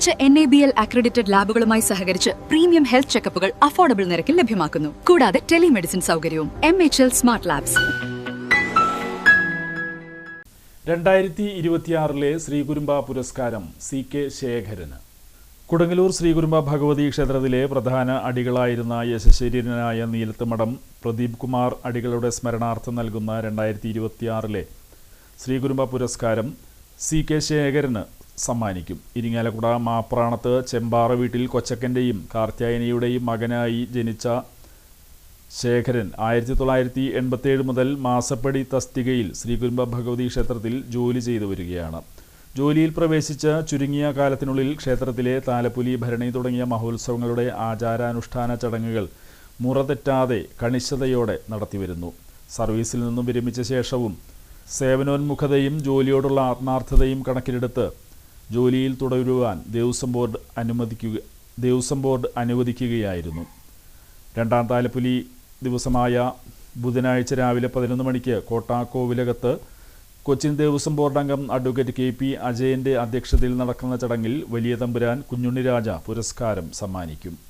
മികച്ച N A B L accredited ലാബുകളുമായി സഹകരിച്ച് premium health ചെക്കപ്പുകൾ affordable നിരക്കിൽ ലഭ്യമാക്കുന്നു. കൂടാതെ ടെലിമെഡിസിൻ സൗകര്യവും M H L smart labs രണ്ടായിരത്തി ഇരുപത്തിയാറിലെ ശ്രീകുരുമ്പ പുരസ്കാരം സി കെ ശേഖരന്. കുടങ്ങലൂർ ശ്രീകുരുമ്പ ഭഗവതി ക്ഷേത്രത്തിലെ പ്രധാന അടികളായിരുന്ന യശശരീരനായ നീലത്തുമടം പ്രദീപ് കുമാർ അടികളുടെ സ്മരണാർത്ഥം നൽകുന്ന രണ്ടായിരത്തി ഇരുപത്തിയാറിലെ ശ്രീകുരുമ്പ പുരസ്കാരം സി കെ ശേഖരന് സമ്മാനിക്കും. ഇരിങ്ങാലക്കുട മാപ്രാണത്ത് ചെമ്പാറ വീട്ടിൽ കൊച്ചക്കന്റെയും കാർത്യായനിയുടെയും മകനായി ജനിച്ച ശേഖരൻ ആയിരത്തി തൊള്ളായിരത്തി എൺപത്തേഴ് മുതൽ മാസപ്പടി തസ്തികയിൽ ശ്രീകുരുമ്പ ഭഗവതി ക്ഷേത്രത്തിൽ ജോലി ചെയ്തു വരികയാണ്. ജോലിയിൽ പ്രവേശിച്ച ചുരുങ്ങിയ കാലത്തിനുള്ളിൽ ക്ഷേത്രത്തിലെ താലപ്പുലി ഭരണി തുടങ്ങിയ മഹോത്സവങ്ങളുടെ ആചാരാനുഷ്ഠാന ചടങ്ങുകൾ മുറതെറ്റാതെ കണിശതയോടെ നടത്തിവരുന്നു. സർവീസിൽ നിന്നും വിരമിച്ച ശേഷവും സേവനോന്മുഖതയും ജോലിയോടുള്ള ആത്മാർത്ഥതയും കണക്കിലെടുത്ത് ജോലിയിൽ തുടരുവാൻ ദേവസ്വം ബോർഡ് അനുമതിക്കുക ദേവസ്വം ബോർഡ് അനുവദിക്കുകയായിരുന്നു. രണ്ടാം താലപ്പുലി ദിവസമായ ബുധനാഴ്ച രാവിലെ പതിനൊന്ന് മണിക്ക് കോട്ടാക്കോവിലകത്ത് കൊച്ചിൻ ദേവസ്വം ബോർഡ് അംഗം അഡ്വക്കേറ്റ് കെ പി അജയന്റെ അധ്യക്ഷതയിൽ നടക്കുന്ന ചടങ്ങിൽ വലിയ തമ്പുരാൻ കുഞ്ഞുണ്ണിരാജ പുരസ്കാരം സമ്മാനിക്കും.